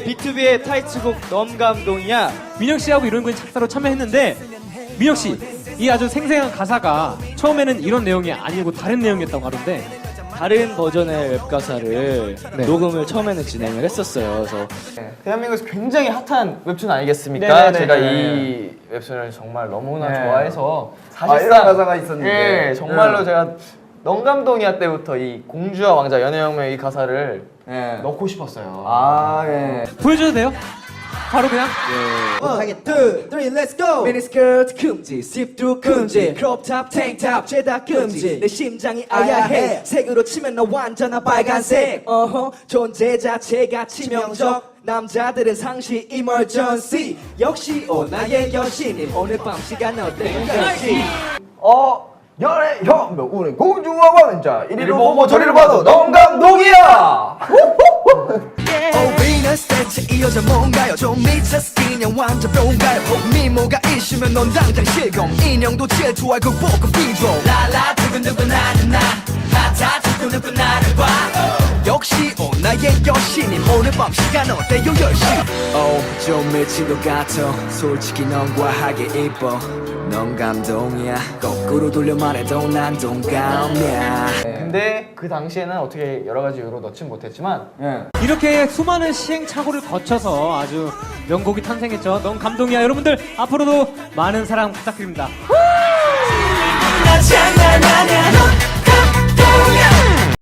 B2B의 타이틀곡 넘 감동이야. 민혁 씨하고 이런 거에 작사로 참여했는데 민혁 씨, 이 아주 생생한 가사가 처음에는 이런 내용이 아니고 다른 내용이었다고 하던데 다른 버전의 웹 가사를 네. 녹음을 처음에는 진행을 했었어요. 그래서 대한민국에서 굉장히 핫한 웹툰 아니겠습니까? 네네네. 제가 네. 이 웹툰을 정말 너무나 네. 좋아해서 아, 이런 가사가 있었는데. 예, 정말로 네. 제가 넌감동이야 때부터 이 공주와 왕자 연애혁명의 이 가사를 예. 넣고 싶었어요. 아, 예. 보여줘도 돼요? 바로 그냥 two, three, let's go. 미니스커트 금지, see-through 금지, 크롭탑, 탱탑 죄다 금지. 내 심장이 아야해. 색으로 치면 너 완전한 빨간색. 어허, 존재 자체가 치명적. 남자들은 상시 emergency. 역시 오 나의 여신님 오늘 밤 시간 어때요? 어, 연애 혁명, 우리 공주와 왕자. 이리로 보고 저리로 봐도 너무 감동이야! Oh Venus 대체 이 여자 뭔가요? 좀 미쳤어. 그냥 완전 뿅가요. 미모가 있으면 넌 당장 실검. 인형도 질투할 극복은 비교 라라 두근두근 나는 나. 하타 두근두근 나를 봐. 역시 오 나의 여신님 오늘 밤 시간 어때요 열시? 오 좀 미친 것 같아 솔직히 넌 과하게 이뻐 넌 감동이야 거꾸로 돌려 말해도 난 동감이야 근데 그 당시에는 어떻게 여러 가지 이유로 넣진 못했지만 예. 이렇게 수많은 시행착오를 거쳐서 아주 명곡이 탄생했죠. 넌 감동이야. 여러분들 앞으로도 많은 사랑 부탁드립니다. 나 장난 아니야 넌